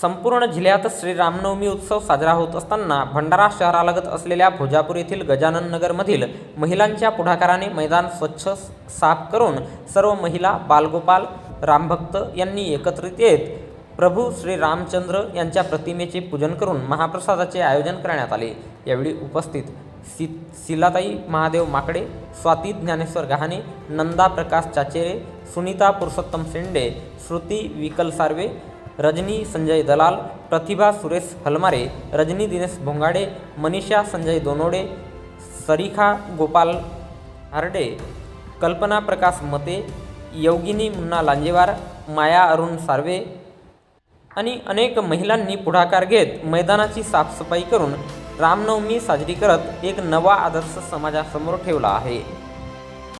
संपूर्ण जिल्ह्यात श्रीरामनवमी उत्सव साजरा होत असताना भंडारा शहरालगत असलेल्या भोजापूर येथील गजानन नगरमधील महिलांच्या पुढाकाराने मैदान स्वच्छ साफ करून सर्व महिला बालगोपाल रामभक्त यांनी एकत्रित येत प्रभू श्री रामचंद्र यांच्या प्रतिमेचे पूजन करून महाप्रसादाचे आयोजन करण्यात आले. यावेळी उपस्थित सी सिलाताई महादेव माकडे स्वाती ज्ञानेश्वर गहाणे नंदा प्रकाश चाचेरे सुनीता पुरुषोत्तम शेंडे श्रुती विकल सार्वे रजनी संजय दलाल प्रतिभा सुरेश हलमारे रजनी दिनेश भोंगाडे मनीषा संजय दोनोडे सरिखा गोपाल हार्डे कल्पना प्रकाश मते योगिनी मुन्ना लांजेवार माया अरुण सार्वे आणि अनेक महिलांनी पुढाकार घेत मैदानाची साफसफाई करून रामनवमी साजरी करत एक नवा आदर्श समाजासमोर ठेवला आहे.